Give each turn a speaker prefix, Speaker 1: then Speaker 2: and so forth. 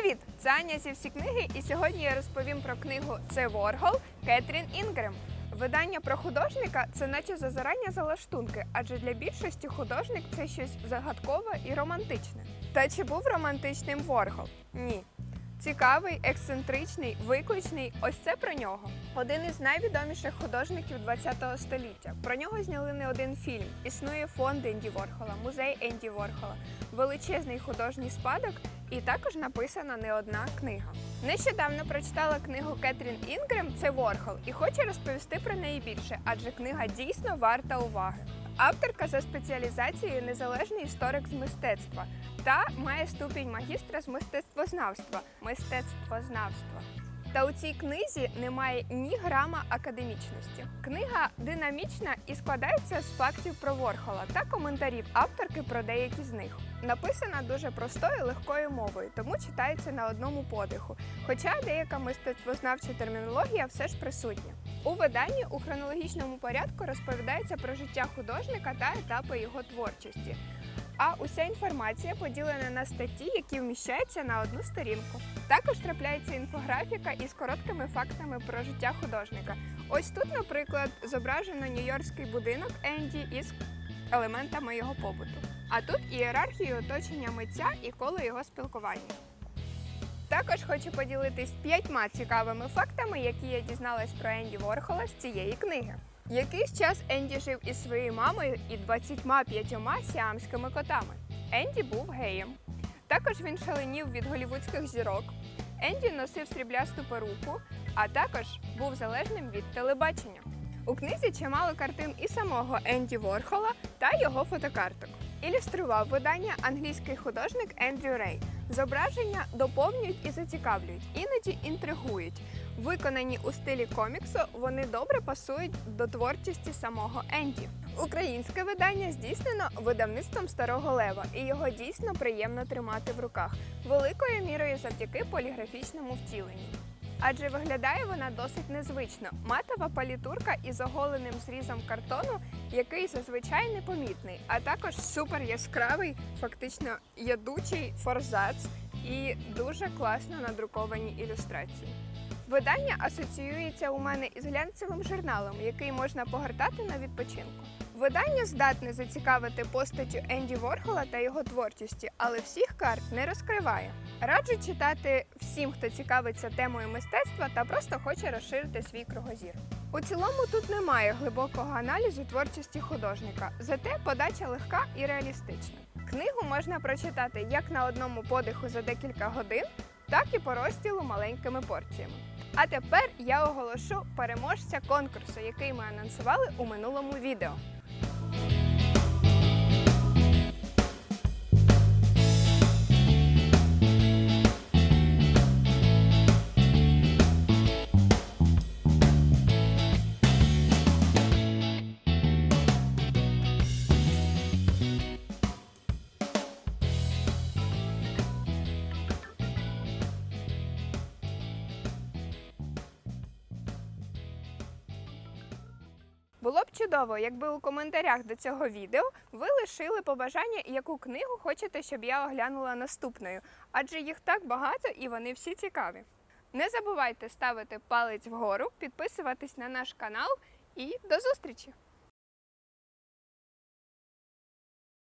Speaker 1: Привіт! Це Аня зі всі книги, і сьогодні я розповім про книгу Це Воргол Кетрін Інгрем. Видання про художника це наче зазирання за лаштунки, адже для більшості художник це щось загадкове і романтичне. Та чи був романтичним Воргол? Ні. Цікавий, ексцентричний, викличний. Ось це про нього. Один із найвідоміших художників ХХ століття. Про нього зняли не один фільм. Існує фонд Енді Ворхола, музей Енді Ворхола, величезний художній спадок, і також написана не одна книга. Нещодавно прочитала книгу Кетрін Інгрем Це Ворхол і хочу розповісти про неї більше, адже книга дійсно варта уваги. Авторка за спеціалізацією незалежний історик з мистецтва та має ступінь магістра з мистецтвознавства. Мистецтвознавства. Та у цій книзі немає ні грама академічності. Книга динамічна і складається з фактів про Ворхола та коментарів авторки про деякі з них. Написана дуже простою легкою мовою, тому читається на одному подиху. Хоча деяка мистецтвознавча термінологія все ж присутня. У виданні у хронологічному порядку розповідається про життя художника та етапи його творчості. А уся інформація поділена на статті, які вміщаються на одну сторінку. Також трапляється інфографіка із короткими фактами про життя художника. Ось тут, наприклад, зображено нью-йоркський будинок Енді із елементами його побуту. А тут ієрархію оточення митця і коло його спілкування. Також хочу поділитись п'ятьма цікавими фактами, які я дізналась про Енді Ворхола з цієї книги. Якийсь час Енді жив із своєю мамою і 25 сіамськими котами. Енді був геєм. Також він шаленів від голівудських зірок. Енді носив сріблясту перуку, а також був залежним від телебачення. У книзі чимало картин і самого Енді Ворхола та його фотокарток. Ілюстрував видання англійський художник Ендрю Рей. Зображення доповнюють і зацікавлюють, іноді інтригують. Виконані у стилі коміксу, вони добре пасують до творчості самого Енді. Українське видання здійснено видавництвом Старого Лева, і його дійсно приємно тримати в руках, великою мірою завдяки поліграфічному втіленню. Адже виглядає вона досить незвично. Матова палітурка із оголеним зрізом картону, який зазвичай непомітний, а також супер яскравий, фактично ядучий форзац і дуже класно надруковані ілюстрації. Видання асоціюється у мене із глянцевим журналом, який можна погортати на відпочинку. Видання здатне зацікавити постаттю Енді Ворхола та його творчості, але всіх карт не розкриває. Раджу читати всім, хто цікавиться темою мистецтва та просто хоче розширити свій кругозір. У цілому тут немає глибокого аналізу творчості художника, зате подача легка і реалістична. Книгу можна прочитати як на одному подиху за декілька годин, так і по розділу маленькими порціями. А тепер я оголошу переможця конкурсу, який ми анонсували у минулому відео. Було б чудово, якби у коментарях до цього відео ви лишили побажання, яку книгу хочете, щоб я оглянула наступною, адже їх так багато і вони всі цікаві. Не забувайте ставити палець вгору, підписуватись на наш канал і до зустрічі!